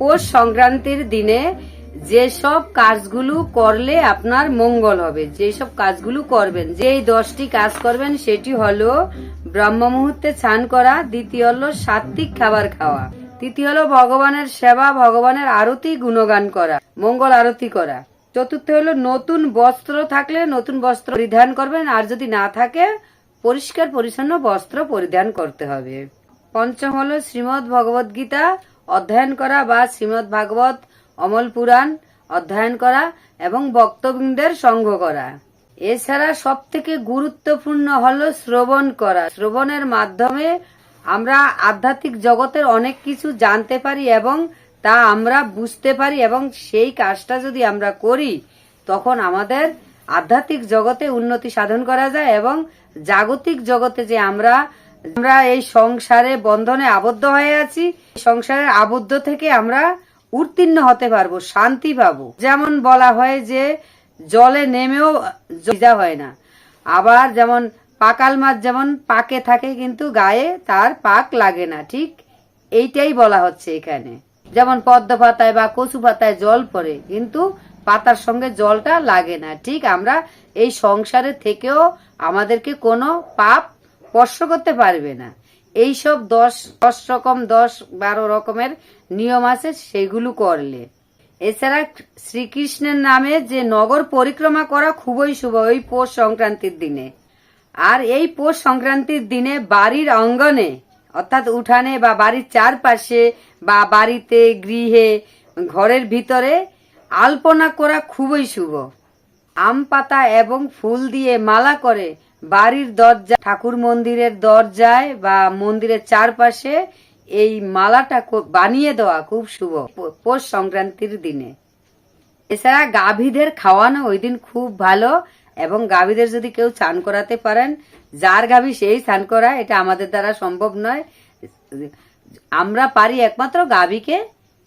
পৌষ সংক্রান্তির দিনে যেসব কাজগুলো করলে আপনার মঙ্গল হবে। যেসব কাজগুলো করবেন, যেই দশটি কাজ করবেন, সেটি হলো ব্রহ্ম মুহূর্তে স্নান করা, দ্বিতীয় হলো সাত্বিক খাবার খাওয়া, তৃতীয় হলো ভগবানের সেবা, ভগবানের আরতি, গুণগান করা, মঙ্গল আরতি করা। চতুর্থ হলো নতুন বস্ত্র থাকলে নতুন বস্ত্র পরিধান করবেন, আর যদি না থাকে, পরিষ্কার পরিচ্ছন্ন বস্ত্র পরিধান করতে হবে। পঞ্চম হলো শ্রীমদ ভগবত গীতা অধ্যয়ন করা বা শ্রীমদ ভাগবত অমল পুরাণ অধ্যয়ন করা এবং বক্তবৃন্দের সঙ্গ করা। এছাড়া সব থেকে গুরুত্বপূর্ণ হলো শ্রবণ করা। শ্রবণের মাধ্যমে আমরা আধ্যাত্মিক জগতের অনেক কিছু জানতে পারি এবং তা আমরা বুঝতে পারি এবং সেই কাজটা যদি আমরা করি, তখন আমাদের আধ্যাত্মিক জগতে উন্নতি সাধন করা যায় এবং জাগতিক জগতে যে আমরা আমরা এই সংসারে বন্ধনে আবদ্ধ হয়ে আছি। সংসারের আবদ্ধ থেকে আমরা উত্তীর্ণ হতে পারব, শান্তি পাবো। যেমন বলা হয় যে, জলে নেমেও ভিজা হয় না। আবার যেমন পাকাল মাছ যেমন পাকে থাকে, কিন্তু গায়ে তার পাক লাগে না, ঠিক এইটাই বলা হচ্ছে এখানে। যেমন পদ্ম পাতায় বা কচু পাতায় জল পড়ে, কিন্তু পাতার সঙ্গে জলটা লাগে না, ঠিক? আমরা এই সংসারে থেকেও আমাদেরকে কোনো পাপ স্পর্শ করতে পারবে না। এই সব দশ দশ রকম, দশ, বারো রকমের নিয়ম আছে, সেগুলো করলে। এছাড়া শ্রীকৃষ্ণের নামে যে নগর পরিক্রমা করা খুবই শুভ ওই পৌষ সংক্রান্তির দিনে। আর এই পৌষ সংক্রান্তির দিনে বাড়ির অঙ্গনে, অর্থাৎ উঠানে বা বাড়ির চারপাশে বা বাড়িতে, গৃহে, ঘরের ভিতরে আলপনা করা খুবই শুভ। আম পাতা এবং ফুল দিয়ে মালা করে বাড়ির দরজা, ঠাকুর মন্দিরের দরজায় বা মন্দিরের চারপাশে এই মালাটা বানিয়ে দেওয়া খুব শুভ পৌষ সংক্রান্তির দিনে। এছাড়া গাভীদের খাওয়ানো ওই দিন খুব ভালো এবং গাভীদের যদি কেউ চান করাতে পারেন, যার গাভী সেই চান করা, এটা আমাদের দ্বারা সম্ভব নয়। আমরা পারি একমাত্র গাভীকে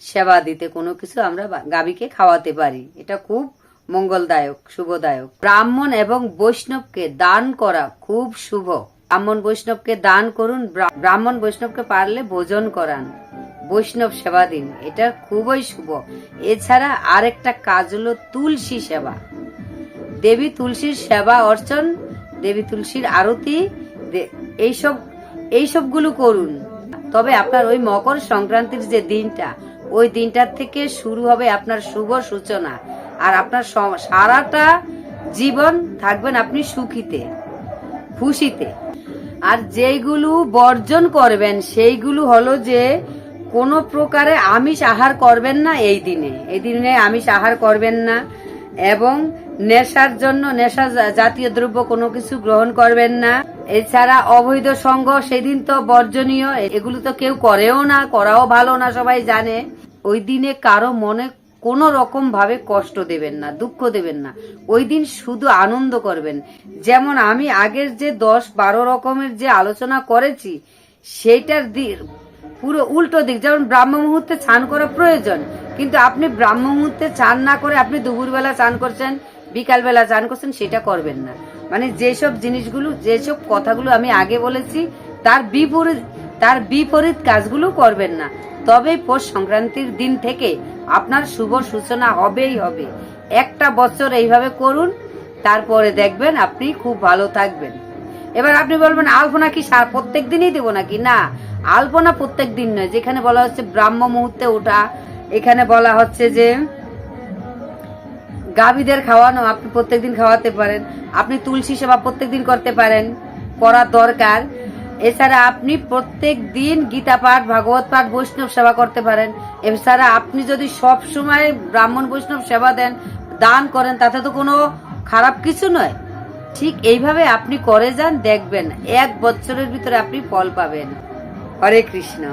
সেবা দিতে, কোনো কিছু আমরা গাভীকে খাওয়াতে পারি। এটা খুব মঙ্গলদায়ক, শুভদায়ক। ব্রাহ্মণ এবং বৈষ্ণবকে দান করা খুব শুভ। ব্রাহ্মণ বৈষ্ণবকে দান করুন ব্রাহ্মণ বৈষ্ণবকে পারলে ভোজন করান। বৈষ্ণব সেবা দিন, এটা খুবই শুভ। এছাড়া আরেকটা কাজ হলো তুলসী সেবা। দেবী তুলসীর সেবা অর্চন, দেবী তুলসীর আরতি এইসব, এইসবগুলো করুন। তবে আপনার ওই মকর সংক্রান্তির যে দিনটা, ওই দিনটার থেকে শুরু হবে আপনার শুভ সূচনা। আর আপনার সারাটা জীবন থাকবেন আপনি সুখীতে, খুশিতে। আর যেইগুলো বর্জন করবেন, সেইগুলো হলো যে কোনো প্রকারে আমিষ আহার করবেন না এই দিনে। এই দিনে আমিষ আহার করবেন না এবং নেশার জন্য, নেশা জাতীয় দ্রব্য কোনো কিছু গ্রহণ করবেন না। এছাড়া অবৈধ সঙ্গ সেদিন তো বর্জনীয়, এগুলো তো কেউ করেও না, করাও ভালো না, সবাই জানে। ওই দিনে কারও মনে কোনো রকম ভাবে কষ্ট দেবেন না, দুঃখ দেবেন না। ওই দিন শুধু আনন্দ করবেন। যেমন আমি আগের যে দশ বারো রকমের যে আলোচনা করেছি, সেইটার দি- পুরো উল্টো দিক, যেমন ব্রাহ্ম মুহূর্তে চান করা প্রয়োজন, কিন্তু আপনি ব্রাহ্ম মুহূর্তে চান না করে আপনি দুপুরবেলা চান করছেন, বিকালবেলা চান করছেন, সেটা করবেন না। মানে যেসব জিনিসগুলো, যেসব কথাগুলো আমি আগে বলেছি, তার বিপরীত তার বিপরীত কাজগুলো করবেন না। তবে পৌষ সংক্রান্তির দিন থেকে আপনার শুভ সূচনা হবেই হবে। একটা বছর এইভাবে করুন, তারপরে দেখবেন আপনি খুব ভালো থাকবেন। এবার আপনি বলবেন, আলপনা কি প্রত্যেক দিনই দেবো নাকি? না, আলপনা প্রত্যেক দিন নয়। যেখানে বলা হচ্ছে ব্রাহ্ম মুহূর্তে ওঠা, এখানে বলা হচ্ছে যে গাভীদের খাওয়ানো, আপনি প্রত্যেকদিন খাওয়াতে পারেন। আপনি তুলসী সেবা প্রত্যেকদিন করতে পারেন, করার দরকার। এছাড়া আপনি প্রত্যেক দিন গীতা পাঠ, ভাগবত পাঠ, বৈষ্ণব সেবা করতে পারেন। এছাড়া আপনি যদি সব সময় ব্রাহ্মণ, বৈষ্ণব সেবা দেন, দান করেন, তাতে তো কোনো খারাপ কিছু নয়। ঠিক এইভাবে আপনি করে যান, দেখবেন এক বছরের ভিতরে আপনি ফল পাবেন। হরে কৃষ্ণ।